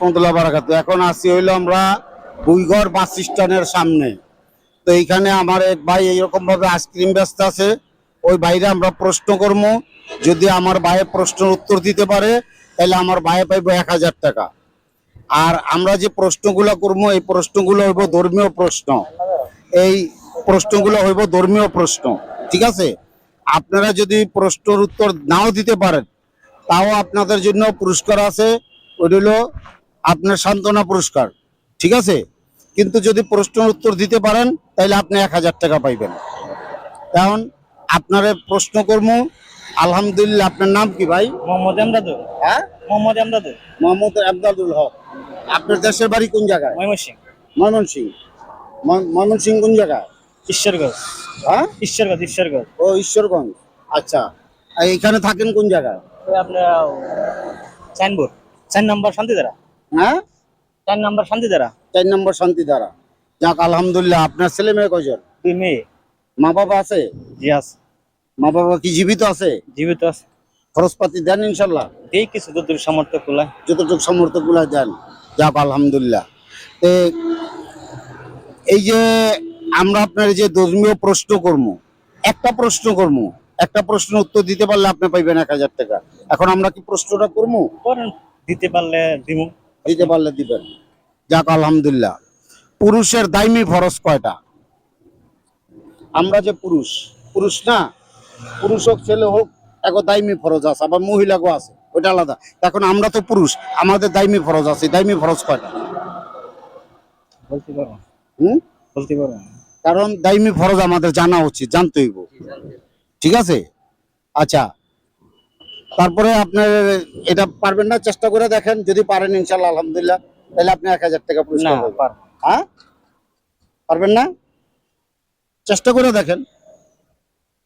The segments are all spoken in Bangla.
রহমতুল্লাহ বারাকাত এখন আসি হইল আমরা বুইগড় বাস স্ট্যান্ডের সামনে। তো এইখানে আমার এক ভাই এইরকম ভাবে আইসক্রিম ব্যস্ত আছে। ওই বাইরে আমরা প্রশ্ন করব, যদি আমার ভাইয়ের প্রশ্নের উত্তর দিতে পারে, তাহলে আমার ভাইয়ে পাইবো এক হাজার টাকা। আর আমরা যে প্রশ্নগুলো করব, এই প্রশ্নগুলো হইব ধর্মীয় প্রশ্ন। এই প্রশ্নগুলো হইব ধর্মীয় প্রশ্ন, ঠিক আছে? আপনারা যদি প্রশ্নের উত্তর নাও দিতে পারেন, তাও আপনাদের জন্য পুরস্কার আছে। ওই হলো আপনার সান্ত্বনা পুরস্কার ঠিক আছে? কিন্তু যদি প্রশ্নের উত্তর দিতে পারেন তাহলে আপনি এক হাজার টাকা পাইবেন। কারণ আপনার প্রশ্ন কর্ম আলহামদুলিল্লাহ আপনার নাম কি ভাই? মোহাম্মদ এমদাদুল হ্যাঁ? মোহাম্মদ এমদাদুল মোহাম্মদ আবদাদুল হক। আপনার দেশের বাড়ি কোন জায়গায়? ময়মনসিং ময়মনসিং ময়মনসিং কোন জায়গায়? ঈশ্বরগঞ্জ। হ্যাঁ? ঈশ্বরগঞ্জ ঈশ্বরগঞ্জ। ও ঈশ্বরগঞ্জ। আচ্ছা। এখানে থাকেন কোন জায়গায়? আপনার চাইনবোর্ড চার নম্বর শান্তিধারা। হ্যাঁ? চার নম্বর শান্তিধারা। চার নম্বর যাক আলহামদুলিল্লাহ আপনার ছেলে মেয়ে কজন দুই মেয়ে। মা বাবা আছে? জি আছে। মা বাবা কি জীবিত আছে? জীবিত আছে। খরচপাতি দেন ইনশাল্লাহ? এই কিছু সামর্থ্য যতটুকু সামর্থ্যগুলা দেন। যাক আলহামদুলিল্লাহ। এই যে আমরা আপনার যে ধর্মীয় প্রশ্ন করব একটা প্রশ্ন করব একটা প্রশ্ন উত্তর দিতে পারলে আপনি পাইবেন এক হাজার টাকা। এখন আমরা কি প্রশ্নটা করব? দিতে পারলে দিমু। দিতে পারলে দিবেন। যাক আলহামদুলিল্লাহ। পুরুষের দাইমি ফরজ কয়টা? আমরা যে পুরুষ পুরুষ না? পুরুষ হোক ছেলে হোক এক দাইমি ফরজ আছে আবার মহিলাকেও আছে ওইটা আলাদা। এখন আমরা তো পুরুষ আমাদের দাইমি ফরজ আছে দাইমি ফরজ কয়টা? বলতে পারব হুম? বলতে পারব কারণ দাইমি ফরজ আমাদের জানা উচিত জানতে হইব। ঠিক আছে? আচ্ছা তারপরে আপনার এটা পারবেন না চেষ্টা করে দেখেন যদি পারেন ইনশাল্লাহ আলহামদুলিল্লাহ তাহলে আপনি এক হাজার টাকা পুরস্কার হ্যাঁ? পারবেন না? চেষ্টা করে দেখেন।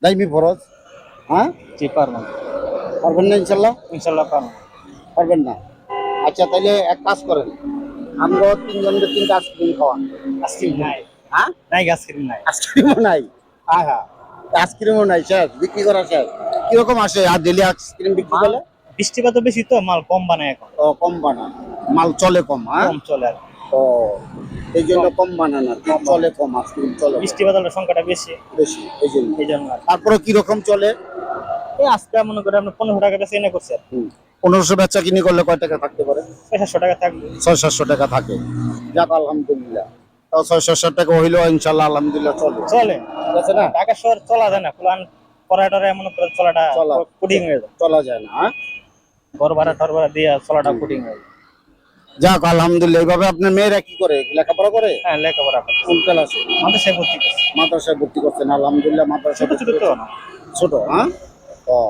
দাইমি ফরজ। হ্যাঁ? জি পারব। পারবেন না ইনশাল্লাহ ইনশাল্লাহ পারব। পারবেন না। আচ্ছা তাহলে এক কাজ করেন। আমরা তিনজনকে তিনটা আইসক্রিম খাওয়ান। আইসক্রিম নাই। হ্যাঁ? নাই আইসক্রিম নাই। আইসক্রিমও নাই? হ্যাঁ হ্যাঁ। আইসক্রিমও নাই স্যার। বিক্রি করা স্যার। কীরকম আসে? আর ডেলি আইসক্রিম বিক্রি করলে? বৃষ্টিপাত বেশি তো মাল কম বানায় এখন। ও কম বানান মাল চলে কম হ্যাঁ? কম চলে আর ও এই জন্য কম বানান আর কি। চলে কম আইসক্রিম চলে কম। বৃষ্টিপাতের সংখ্যাটা বেশি। বেশি এই জন্য। এই জন্য। তারপরে কীরকম চলে? এই আজকে মনে করে আমরা পনেরো টাকা বেশি এনে করছে পনেরোশো বেচা কিনি করলে কয় টাকা থাকতে পারে? ছয় সাতশো টাকা থাকবে। ছয় সাতশো টাকা থাকে। যাক আলহামদুলিল্লাহ। তাও ছয় সাতশো টাকা হইল ইনশাল্লাহ আলহামদুলিল্লাহ চলে। চলে। না? ঢাকা শহর চলা যায় না প্লান পড়াটারে মনে করে চলাটা চলা। হয়ে যায়। চলা যায় না হ্যাঁ? ঘর ভাড়া টর ভাড়া দিয়ে চলাটা কুডিং হয়ে যায়। যাক আলহামদুলিল্লাহ এইভাবে আপনার মেয়েরা কি করে? লেখাপড়া করে? হ্যাঁ লেখাপড়া করে। কোন ক্লাসে? আমাদের সে ভর্তি করছে। মাদ্রাসায় ভর্তি করছেন আলহামদুলিল্লাহ মাদ্রাসায় ছোট ছোট তো ছোট হ্যাঁ? ও।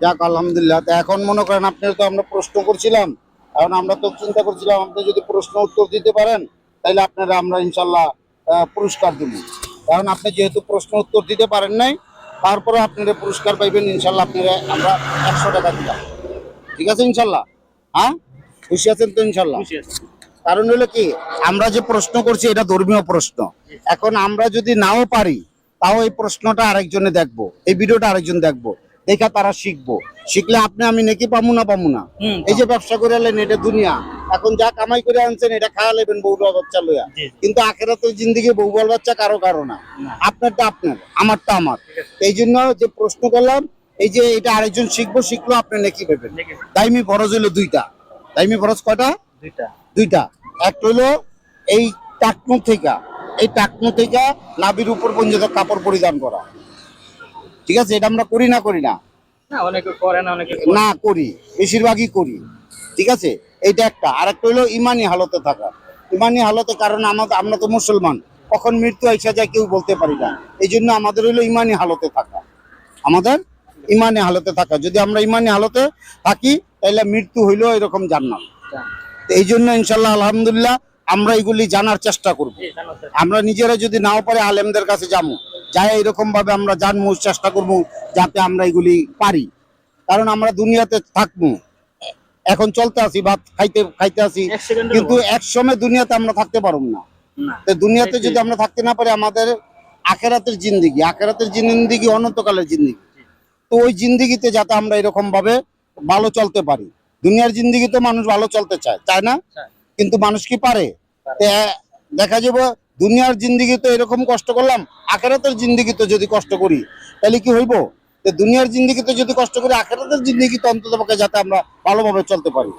যাক আলহামদুলিল্লাহ তো এখন মনে করেন আপনি তো আমরা প্রশ্ন করছিলাম এখন আমরা তো চিন্তা করছিলাম আপনি যদি প্রশ্ন উত্তর দিতে পারেন তাহলে আপনারা আমরা ইনশাল্লাহ পুরস্কার দিব। কারণ আপনি যেহেতু প্রশ্ন উত্তর দিতে পারেন নাই তারপরে আপনারা পুরস্কার পাইবেন ইনশাল্লাহ আপনারা আমরা একশো টাকা দিলাম। ঠিক আছে ইনশাল্লাহ? হ্যাঁ? খুশি আছেন তো ইনশাল্লাহ? কারণ হলো কি আমরা যে প্রশ্ন করছি এটা ধর্মীয় প্রশ্ন। এখন আমরা যদি নাও পারি তাও এই প্রশ্নটা আরেকজনে দেখব এই ভিডিওটা আরেকজন দেখব। দেখা তারা শিখব। শিখলে আপনি আমি নাকি পামু না পামু না? এই যে ব্যবসা করে এলেন এটা দুনিয়া। এখন যা কামাই করে আনছেন এটা খাওয়া লেবেন বউ বাচ্চা লইয়া। জি। কিন্তু আখেরাতের জিন্দিগি বউ বল বাচ্চা কারও কারও না। আপনারটা আপনার আমারটা আমার। এই জন্য যে প্রশ্ন করলাম এই যে এটা আরেকজন শিখব শিখলো আপনি নাকি পাবেন। দাইমি ফরজ হইল দুইটা। দাইমি ফরজ কয়টা? দুইটা। দুইটা। একটা হলো এই টাকনু থেকে এই টাকনু থেকে নাভির উপর পর্যন্ত কাপড় পরিধান করা। ঠিক আছে? এটা আমরা করি না করি না। না করে বেশিরভাগই করি। ঠিক আছে? এইটা একটা। আর একটা হলো ইমানি হালতে থাকা। ইমানি হালতে কারণ আমাদের আমরা তো মুসলমান। কখন মৃত্যু এসে যায় কেউ বলতে পারি না। এই জন্য আমাদের হলো ইমানি হালতে থাকা। আমাদের ইমানি হালতে থাকা। যদি আমরা ইমানি হালতে থাকি তাহলে মৃত্যু হইল এরকম জান্নাত। তো এই জন্য ইনশাল্লাহ আলহামদুলিল্লাহ আমরা এগুলি জানার চেষ্টা করব। আমরা নিজেরা যদি নাও পারে আলেমদের কাছে যাব। যাই এরকম ভাবে আমরা জানব চেষ্টা করব যাতে আমরা এগুলি পারি। কারণ আমরা দুনিয়াতে থাকব। এখন চলতে আছি বা খাইতে খাইতে সেকেন্ডের কিন্তু এক সময় দুনিয়াতে আমরা থাকতে পারব না। না। তো দুনিয়াতে যদি আমরা থাকতে না পারি আমাদের আখেরাতের জিন্দিগি আখেরাতের জিন্দিগি অনন্তকালের জিন্দিগি। তো ওই জিন্দিগিতে যাতে আমরা এরকম ভাবে ভালো চলতে পারি। দুনিয়ার জিন্দিগি তো মানুষ ভালো চলতে চায় চায় না? কিন্তু মানুষ কি পারে? দেখা যাবে দুনিয়ার জিন্দিগি তো এরকম কষ্ট করলাম, আখেরাতের জিন্দিগি তো যদি কষ্ট করি, তাহলে কি হইব? দুনিয়ার জিন্দিগিতে যদি কষ্ট করি, আখেরাতের জিন্দিগি তো অন্তত যাতে আমরা ভালোভাবে চলতে পারি।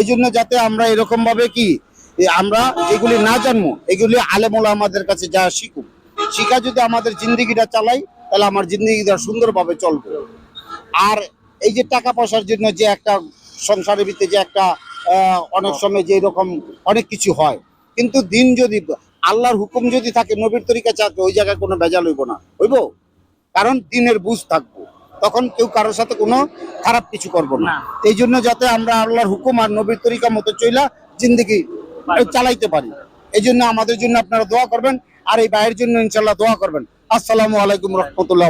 এই জন্য যাতে আমরা এরকম ভাবে কি আমরা এগুলি না জানব, এগুলি আলেমুল আমাদের কাছে যা শিখুক। শিখা যদি আমাদের জিন্দিগিটা চালাই, তাহলে আমার জিন্দিগিটা সুন্দরভাবে চলবে। আর এই যে টাকা পয়সার জন্য যে একটা সংসারের ভিতরে যে একটা অনেক সময় যে এরকম অনেক কিছু হয়, কিন্তু দিন যদি আল্লাহর হুকুম যদি থাকে নবীর তরিকা চাকে ওই জায়গায় কোনো ভেজাল হইব না। হইব? কারণ দিনের বুঝ থাকব। তখন কেউ কারোর সাথে কোনো খারাপ কিছু করব না। এই জন্য যাতে আমরা আল্লাহর হুকুম আর নবীর তরিকা মতো চইলা জিন্দগি চালাইতে পারি। এই জন্য আমাদের জন্য আপনারা দোয়া করবেন আর এই বাইরের জন্য ইনশাল্লাহ দোয়া করবেন। আসসালামু আলাইকুম রহমতুল্লাহ